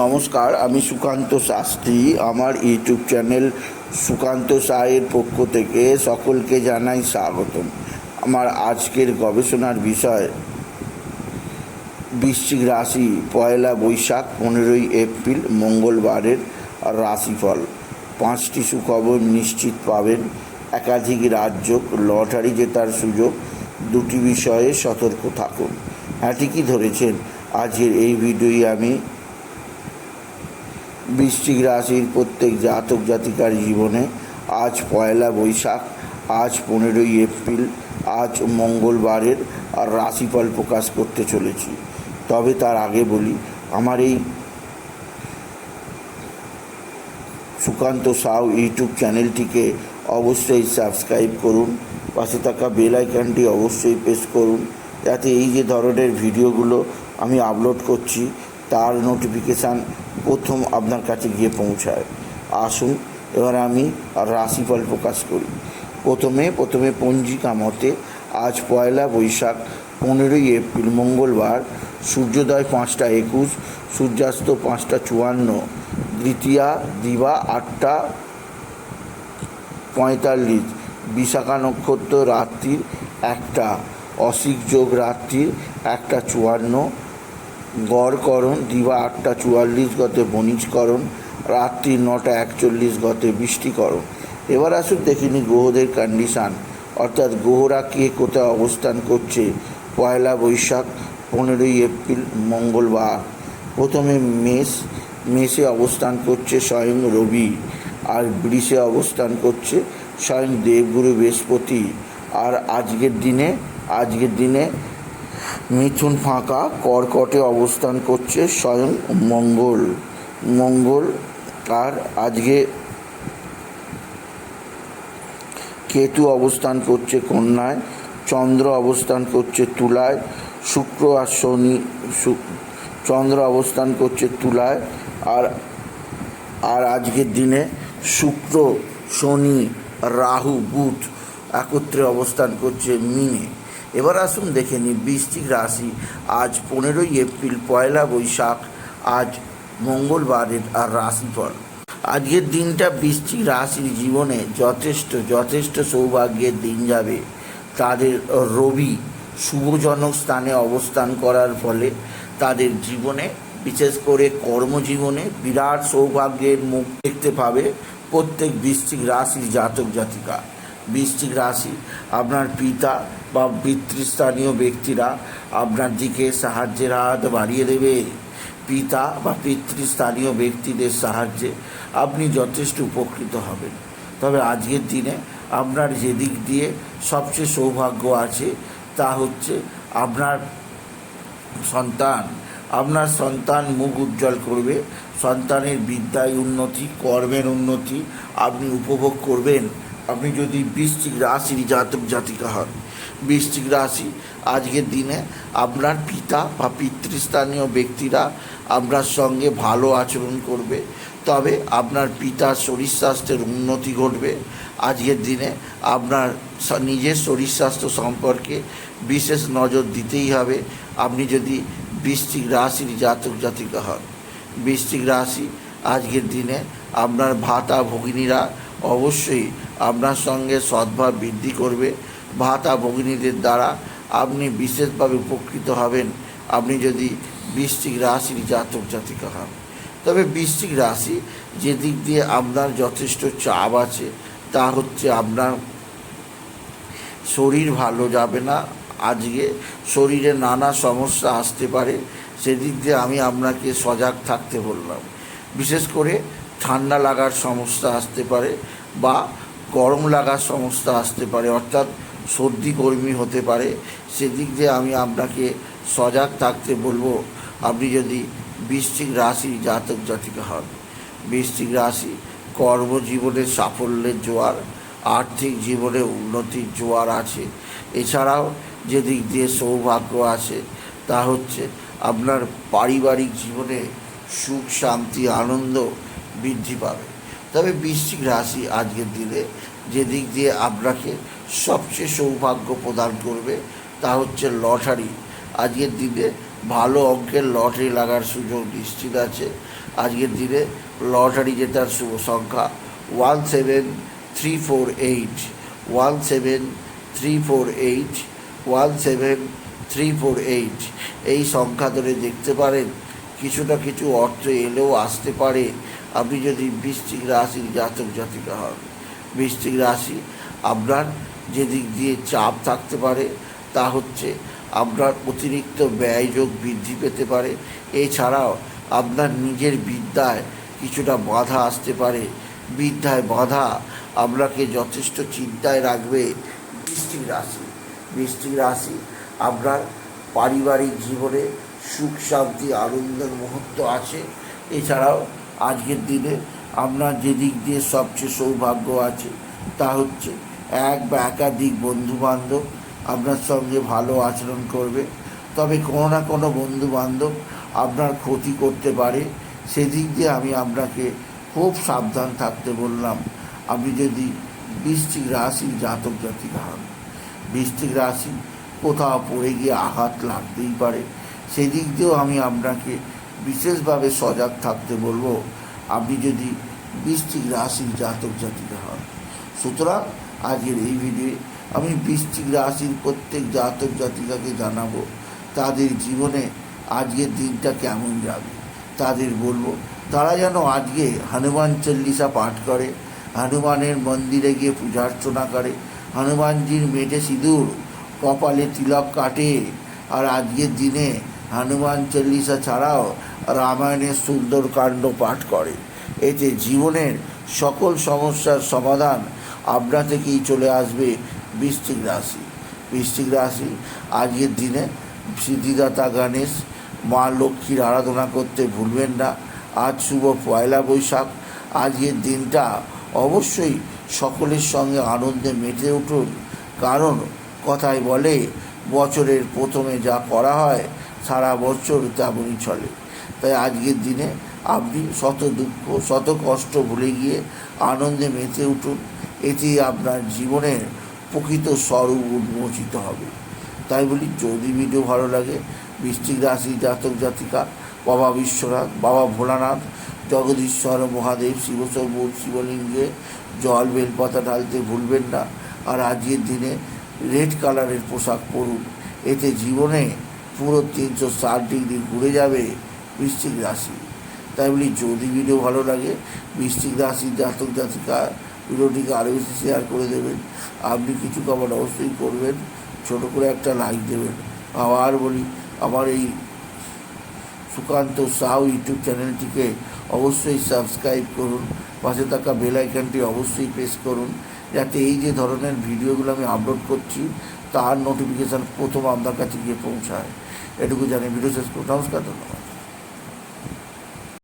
নমস্কার, আমি সুকান্ত শাস্ত্রী। আমার ইউটিউব চ্যানেল সুকান্ত সাহের পক্ষ থেকে সকলকে জানাই স্বাগতম। আমার আজকের গবেষণার বিষয়, বৃশ্চিক রাশি, পয়লা বৈশাখ, পনেরোই এপ্রিল, মঙ্গলবারের রাশিফল। পাঁচটি সুখবর নিশ্চিত পাবেন। একাধিক রাজ্য, লটারি জেতার সুযোগ, দুটি বিষয়ে সতর্ক থাকুন। হ্যাঁ ঠিকই ধরেছেন। আজকের এই ভিডিওই আমি বৃশ্চিক রাশির প্রত্যেক জাতক জাতিকার জীবনে আজ পয়লা বৈশাখ, আজ পনেরোই এপ্রিল, আজ মঙ্গলবারের আর রাশিফল প্রকাশ করতে চলেছি। তবে তার আগে বলি, আমার এই সুকান্ত সাউ ইউটিউব চ্যানেলটিকে অবশ্যই সাবস্ক্রাইব করুন, পাশে থাকা বেল আইকনটি অবশ্যই প্রেস করুন, যাতে এই যে ধরনের ভিডিওগুলো আমি আপলোড করছি, তার নোটিফিকেশান প্রথম আপনার কাছে গিয়ে পৌঁছায়। আসুন, এবার আমি রাশিফল প্রকাশ করি। প্রথমে প্রথমে পঞ্জিকা মতে আজ পয়লা বৈশাখ, পনেরোই এপ্রিল, মঙ্গলবার, সূর্যোদয় পাঁচটা একুশ, সূর্যাস্ত পাঁচটা চুয়ান্ন, দ্বিতীয়া, দিবা আটটা পঁয়তাল্লিশ, বিশাখা নক্ষত্র রাত্রির একটা অসিক যোগ রাত্রির একটা চুয়ান্ন গড়করণ দিবা আটটা চুয়াল্লিশ গতে বণিজকরণ রাত্রি নটা একচল্লিশ গতে বৃষ্টিকরণ এবার আসুন দেখিনি গ্রহদের কন্ডিশান অর্থাৎ গ্রহরা কে কোথায় অবস্থান করছে? পয়লা বৈশাখ, পনেরোই এপ্রিল, মঙ্গলবার। প্রথমে মেষ, মেষে অবস্থান করছে স্বয়ং রবি, আর বৃষে অবস্থান করছে স্বয়ং দেবগুরু বৃহস্পতি। আর আজকের দিনে আজকের দিনে মিথুন ফাঁকা, কর্কটে অবস্থান করছে স্বয়ং মঙ্গল। মঙ্গল আর আজকে কেতু অবস্থান করছে কন্যায়, চন্দ্র অবস্থান করছে তুলায়, শুক্র আর শনি চন্দ্র অবস্থান করছে তুলায়, আর আর আজকের দিনে শুক্র, শনি, রাহু, বুধ একত্রে অবস্থান করছে মিনে। এবার আসুন দেখে নিই বৃষ্টিক রাশি। আজ পনেরোই এপ্রিল, পয়লা বৈশাখ। আজ মঙ্গলবারের আর রাশিফল। আজকের দিনটা বৃষ্টিক রাশির জীবনে যথেষ্ট যথেষ্ট সৌভাগ্যের দিন যাবে। তাদের রবি শুভজনক স্থানে অবস্থান করার ফলে তাদের জীবনে, বিশেষ করে কর্মজীবনে বিরাট সৌভাগ্যের মুখ দেখতে পাবে প্রত্যেক বৃষ্টিক রাশির জাতক জাতিকা বৃশ্চিক রাশি। আপনার পিতা বা পিতৃস্থানীয় ব্যক্তিরা আপনার দিকে সাহায্যের হাত বাড়িয়ে দেবে। পিতা বা পিতৃস্থানীয় ব্যক্তিদের সাহায্যে আপনি যথেষ্ট উপকৃত হবেন। তবে আজকের দিনে আপনার যেদিক দিয়ে সবচেয়ে সৌভাগ্য আছে, তা হচ্ছে আপনার সন্তান। আপনার সন্তান মুখ উজ্জ্বল করবে, সন্তানের বিদ্যায় উন্নতি, কর্মের উন্নতি আপনি উপভোগ করবেন। আপনি যদি বৃশ্চিক রাশির জাতক জাতিকা হন, বৃশ্চিক রাশি, আজকের দিনে আপনার পিতা বা পিতৃস্থানীয় ব্যক্তিরা আপনার সঙ্গে ভালো আচরণ করবে। তবে আপনার পিতার শরীর স্বাস্থ্যের উন্নতি ঘটবে। আজকের দিনে আপনার নিজের শরীর স্বাস্থ্য সম্পর্কে বিশেষ নজর দিতেই হবে। আপনি যদি বৃশ্চিক রাশির জাতক জাতিকা হন, বৃশ্চিক রাশি, আজকের দিনে আপনার ভাতা ভগিনীরা অবশ্যই আপনার সঙ্গে সদ্ভাব বৃদ্ধি করবে। ভাতা ভগিনীদের দ্বারা আপনি বিশেষভাবে উপকৃত হবেন। আপনি যদি বৃশ্চিক রাশির জাতক জাতিকা হন। তবে বৃশ্চিক রাশি যে দিক দিয়ে আপনার যথেষ্ট চাপ আছে, তা হচ্ছে আপনার শরীর ভালো যাবে না। আজকে শরীরে নানা সমস্যা আসতে পারে। সেদিক দিয়ে আমি আপনাকে সজাগ থাকতে বললাম। বিশেষ করে ঠান্ডা লাগার সমস্যা আসতে পারে বা গরম লাগার সমস্যা আসতে পারে, অর্থাৎ সর্দি কর্মী হতে পারে। সেদিক দিয়ে আমি আপনাকে সজাগ থাকতে বলব, আপনি যদি বৃশ্চিক রাশি জাতক জাতিকা হন, বৃশ্চিক রাশি কর্মজীবনের সাফল্যের জোয়ার, আর্থিক জীবনে উন্নতির জোয়ার আছে। এছাড়াও যে দিক দিয়ে সৌভাগ্য আছে, তা হচ্ছে আপনার পারিবারিক জীবনে সুখ, শান্তি, আনন্দ বৃদ্ধি পাবে। তবে বৃশ্চিক রাশি আজকের দিনে যে দিক দিয়ে আপনাকে সবচেয়ে সৌভাগ্য প্রদান করবে তা হচ্ছে লটারি। আজকের দিনে ভালো অঙ্কের লটারি লাগার সুযোগ নিশ্চিত আছে। আজকের দিনে লটারি জেতার শুভ সংখ্যা one seven three four eight. One seven three four eight, one seven three four eight. এই সংখ্যা ধরে দেখতে পারেন, কিছুটা কিছু অর্থ এলেও আসতে পারে। আপনি যদি বৃশ্চিক রাশির জাতক, জাতিকা হন, বৃশ্চিক রাশি, আপনার যেদিক দিয়ে চাপ থাকতে পারে, তা হচ্ছে আপনার অতিরিক্ত ব্যয়যোগ বৃদ্ধি পেতে পারে। এছাড়াও আপনার নিজের বিদ্যায় কিছুটা বাধা আসতে পারে। বিদ্যায় বাধা আপনাকে যথেষ্ট চিন্তায় রাখবে বৃষ্টিক রাশি। বৃষ্টিক রাশি আপনার পারিবারিক জীবনে সুখ, শান্তি, আনন্দের মুহূর্ত আছে। এছাড়াও আজকের দিনে আপনার যে দিক দিয়ে সবচেয়ে সৌভাগ্য আছে, তা হচ্ছে এক বা একাধিক বন্ধু বান্ধব আপনার সঙ্গে ভালো আচরণ করবে। তবে কোনো না কোনো বন্ধু বান্ধব আপনার ক্ষতি করতে পারে। সেদিক দিয়ে আমি আপনাকে খুব সাবধান থাকতে বললাম। আপনি যদি বৃষ্টিক রাশির জাতক জাতিকা হন, বৃশ্চিক রাশি কোথাও পড়ে গিয়ে আঘাত লাগতেই পারে। সেদিক দিয়েও আমি আপনাকে বিশেষভাবে সজাগ থাকতে বলব, আপনি যদি বৃষ্টিক রাশির জাতক জাতিকা হন। সুতরাং আজকের এই ভিডিওয়ে আমি বৃষ্টিক রাশির প্রত্যেক জাতক জাতিকাকে জানাব, তাদের জীবনে আজকের দিনটা কেমন যাবে। তাদের বলব, তারা যেন আজকে হনুমান চল্লিশা পাঠ করে, হনুমানের মন্দিরে গিয়ে পূজার্চনা করে, হনুমানজির মেটে সিঁদুর, কপালে তিলক কাটে, আর আজকের দিনে হনুমান চল্লিশা ছাড়াও রামায়ণের সুন্দরকাণ্ড পাঠ করে। এতে জীবনের সকল সমস্যার সমাধান আপনা থেকেই চলে আসবে বৃশ্চিক রাশি। বৃশ্চিক রাশি, আজকের দিনে সিদ্ধিদাতা গণেশ, মা লক্ষ্মীর আরাধনা করতে ভুলবেন না। আজ শুভ পয়লা বৈশাখ। আজকের দিনটা অবশ্যই সকলের সঙ্গে আনন্দে মেতে উঠুন। কারণ কথায় বলে, বছরের প্রথমে যা করা হয় সারা বছর তেমনই চলে। তাই আজকের দিনে আপনি শত দুঃখ, শত কষ্ট ভুলে গিয়ে আনন্দে মেতে উঠুন। এতেই আপনার জীবনের প্রকৃত স্বরূপ উন্মোচিত হবে। তাই বলি, যদি ভিডিও ভালো লাগে বৃষ্টিক রাশি জাতক জাতিকা, বাবা বিশ্বনাথ, বাবা ভোলানাথ, জগদীশ্বর, মহাদেব শিবসম্বুর শিবলিঙ্গে, জল, বেলপাতা ঢালতে ভুলবেন না। আর আজকের দিনে রেড কালারের পোশাক পরুন। এতে জীবনে পুরো তিনশো ষাট ডিগ্রি ঘুরে যাবে বৃশ্চিক রাশি। তাই বলি, যদি ভিডিও ভালো লাগে, বৃশ্চিক রাশির জাতক জাতিকা ভিডিওটিকে আরও বেশি শেয়ার করে দেবেন। আপনি কিছু কমেন্ট অবশ্যই করবেন, ছোট করে একটা লাইক দেবেন। আবার বলি, আমার এই সুকান্ত সাউ ইউটিউব চ্যানেলটিকে অবশ্যই সাবস্ক্রাইব করুন, পাশে থাকা বেল আইকনটি অবশ্যই প্রেস করুন। যাতে এই যে ধরনের ভিডিওগুলো আমি আপলোড করছি, তার নোটিফিকেশান প্রথম আপনার কাছে গিয়ে পৌঁছায়। এটুকু জানি ভিডিও শেষ করুন নমস্কার, ধন্যবাদ।